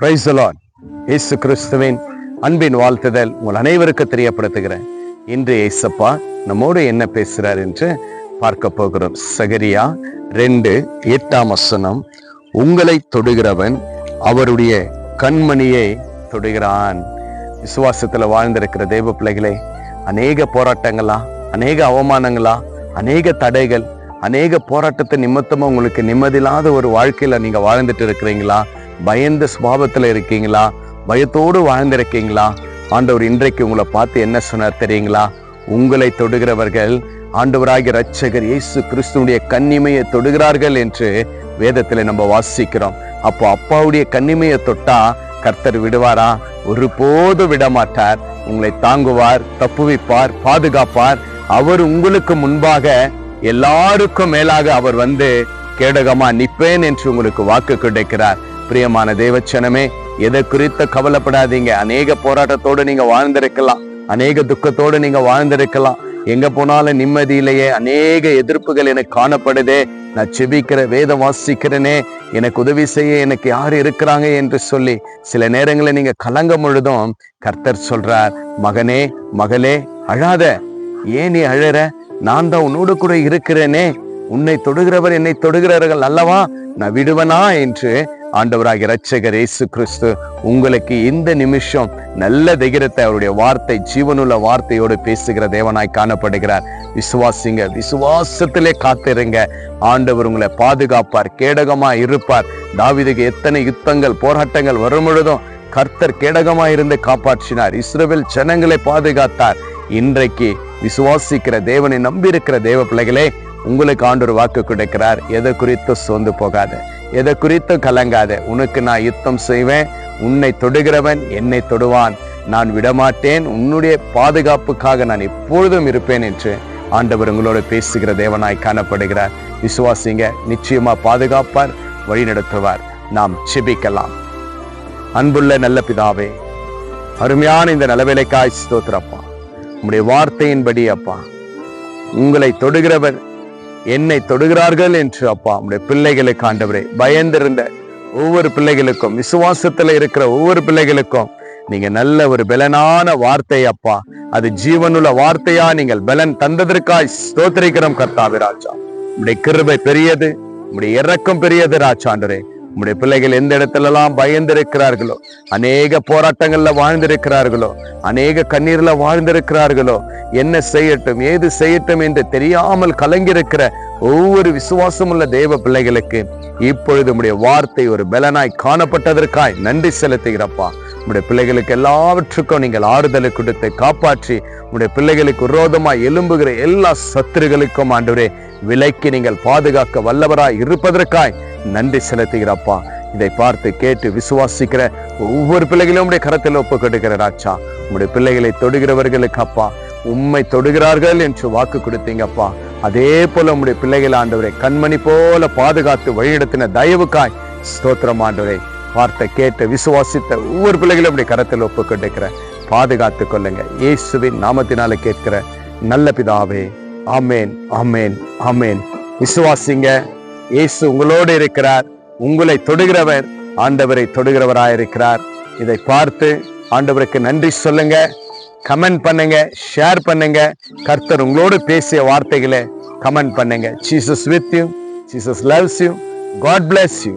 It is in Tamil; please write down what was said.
பிரைசலான் இயேசு கிறிஸ்துவின் அன்பின் வாழ்த்துதல் உங்கள் அனைவருக்கு தெரியப்படுத்துகிறேன். இன்று ஏசப்பா நம்மோடு என்ன பேசுகிறார் என்று பார்க்க போகிறோம். சகரியா ரெண்டு எட்டாம் வசனம். உங்களை தொடுகிறவன் அவருடைய கண்மணியை தொடுகிறான். விசுவாசத்துல வாழ்ந்திருக்கிற தெய்வ பிள்ளைகளே அநேக போராட்டங்களா அநேக அவமானங்களா அநேக தடைகள் அநேக போராட்டத்தை நிமித்தமாக உங்களுக்கு நிம்மதியில்லாத ஒரு வாழ்க்கையில நீங்க வாழ்ந்துட்டு இருக்கிறீங்களா? பயந்த சுபாவத்துல இருக்கீங்களா? பயத்தோடு வாழ்ந்திருக்கீங்களா? ஆண்டவர் இன்றைக்கு உங்களை பார்த்து என்ன சொன்னார் தெரியுங்களா? உங்களை தொடுகிறவர்கள் ஆண்டவராகிய ரட்சகர் இயேசு கிறிஸ்துவனுடைய கன்னிமையை தொடுகிறார்கள் என்று வேதத்துல நம்ம வாசிக்கிறோம். அப்போ அப்பாவுடைய கண்ணிமையை தொட்டா கர்த்தர் விடுவாரா? ஒருபோது விடமாட்டார். உங்களை தாங்குவார் தப்புவிப்பார் பாதுகாப்பார். அவர் உங்களுக்கு முன்பாக எல்லாருக்கும் மேலாக அவர் வந்து கேடகமா நிற்பேன் என்று உங்களுக்கு வாக்கு கிடைக்கிறார். பிரியமான தேவச்சனமே எதை குறித்த கவலைப்படாதீங்க. அநேக போராட்டத்தோடு நீங்க வாழ்ந்திருக்கலாம். அநேக துக்கத்தோடு நீங்க வாழ்ந்திருக்கலாம். எங்க போனாலும் நிம்மதியிலேயே அநேக எதிர்ப்புகள் எனக்கு காணப்படுதே. நான் செபிக்கிற வேதம் வாசிக்கிறேனே. எனக்கு உதவி செய்ய எனக்கு யார் இருக்கிறாங்க என்று சொல்லி சில நேரங்களில் நீங்க கலங்கம் முழுதும் கர்த்தர் சொல்றார் மகனே மகளே அழாத. ஏன் நீ அழற? நான் தான் உன்னோடு கூட இருக்கிறேனே. உன்னை தொடுகிறவர் என்னை தொடுகிறார்கள் அல்லவா? நான் விடுவனா? என்று ஆண்டவராகிய இரட்சகர் இயேசு கிறிஸ்து உங்களுக்கு இந்த நிமிஷம் நல்ல தைரியத்தை அவருடைய வார்த்தை ஜீவனுள்ள வார்த்தையோடு பேசுகிற தேவனாய் காணப்படுகிறார். விசுவாசிங்க விசுவாசத்திலே காத்திருங்க. ஆண்டவர் உங்களை பாதுகாப்பார் கேடகமா இருப்பார். தாவிதுக்கு எத்தனை யுத்தங்கள் போராட்டங்கள் வரும் பொழுதும் கர்த்தர் கேடகமா இருந்து காப்பாற்றினார். இஸ்ரவேல் ஜனங்களை பாதுகாத்தார். இன்றைக்கு விசுவாசிக்கிற தேவனை நம்பி இருக்கிற தேவ பிள்ளைகளே உங்களுக்கு ஆண்டொரு வாக்கு கிடைக்கிறார். எதை குறித்து சோர்ந்து போகாத. எதை குறித்து கலங்காத. உனக்கு நான் யுத்தம் செய்வேன். உன்னை தொடுகிறவன் என்னை தொடுவான். நான் விடமாட்டேன். உன்னுடைய பாதுகாப்புக்காக நான் எப்பொழுதும் இருப்பேன் என்று ஆண்டவர் உங்களோட பேசுகிற தேவனாய் காணப்படுகிறார். விசுவாசிங்க நிச்சயமா பாதுகாப்பார் வழிநடத்துவார். நாம் செபிக்கலாம். அன்புள்ள நல்ல பிதாவே அருமையான இந்த நலவேலைக்காய் ஸ்தோத்திரப்பா. உங்களுடைய வார்த்தையின்படி அப்பா உங்களை தொடுகிறவர் என்னை தொடுகிறார்கள் என்று அப்பா நம்முடைய பிள்ளைகளை காண்டவரே. பயந்திருந்த ஒவ்வொரு பிள்ளைகளுக்கும் விசுவாசத்துல இருக்கிற ஒவ்வொரு பிள்ளைகளுக்கும் நீங்க நல்ல ஒரு பலனான வார்த்தை அப்பா. அது ஜீவனுள்ள வார்த்தையா நீங்கள் பலன் தந்ததற்காய் ஸ்தோத்திரிக்கிறோம் கர்த்தாவி ராஜா. உடைய கிருபை பெரியது உடைய இறக்கம் பெரியது ராஜாண்டரே. உம்முடைய பிள்ளைகள் எந்த இடத்துலலாம் பயந்திருக்கிறார்களோ அநேக போராட்டங்கள்ல வாழ்ந்திருக்கிறார்களோ அநேக கண்ணீர்ல வாழ்ந்திருக்கிறார்களோ என்ன செய்யட்டும் ஏது செய்யட்டும் என்று தெரியாமல் கலங்கியிருக்கிற ஒவ்வொரு விசுவாசமுள்ள தேவ பிள்ளைகளுக்கு இப்பொழுது உடைய வார்த்தை ஒரு பலனாய் காணப்பட்டதற்காய் நன்றி செலுத்துகிறப்பா. உடைய பிள்ளைகளுக்கு எல்லாவற்றுக்கும் நீங்கள் ஆறுதலை கொடுத்து காப்பாற்றி உடைய பிள்ளைகளுக்கு விரோதமாய் எலும்புகிற எல்லா சத்துருகளுக்கும் ஆண்டவரே விலைக்கு நீங்கள் பாதுகாக்க வல்லவராய் இருப்பதற்காய் நன்றி செலுத்துகிறப்பா. இதை பார்த்து கேட்டு விசுவாசிக்கிற ஒவ்வொரு பிள்ளைகளும் உடைய கரத்தில் ஒப்பு கொடுக்கிற ராச்சா உம்முடைய பிள்ளைகளை தொடுகிறவர்களுக்கு அப்பா. உண்மை தொடுகிறார்கள் என்று வாக்கு கொடுத்தீங்கப்பா அதே போல உம்முடைய பிள்ளைகள் ஆண்டவரை கண்மணி போல பாதுகாத்து வழிநடத்தின தயவுக்காய் ஸ்தோத்திரம் ஆண்டவரை. வார்த்தை கேட்டு விசுவாசித்த ஒவ்வொரு பிள்ளைகளும் உடைய கரத்தில் ஒப்பு கொடுக்கிற பாதுகாத்து கொள்ளுங்க. இயேசுவின் நாமத்தினால கேட்கிற நல்ல பிதாவே ஆமேன் ஆமேன் ஆமேன். விசுவாசிங்க. இயேசு உங்களோடு இருக்கிறார். உங்களை தொடுகிறவர் ஆண்டவரை தொடுகிறவராயிருக்கிறார். இதை பார்த்து ஆண்டவருக்கு நன்றி சொல்லுங்க. கமெண்ட் பண்ணுங்க ஷேர் பண்ணுங்க. கர்த்தர் உங்களோடு பேசிய வார்த்தைகளை கமெண்ட் பண்ணுங்க. Jesus with you Jesus loves you God bless you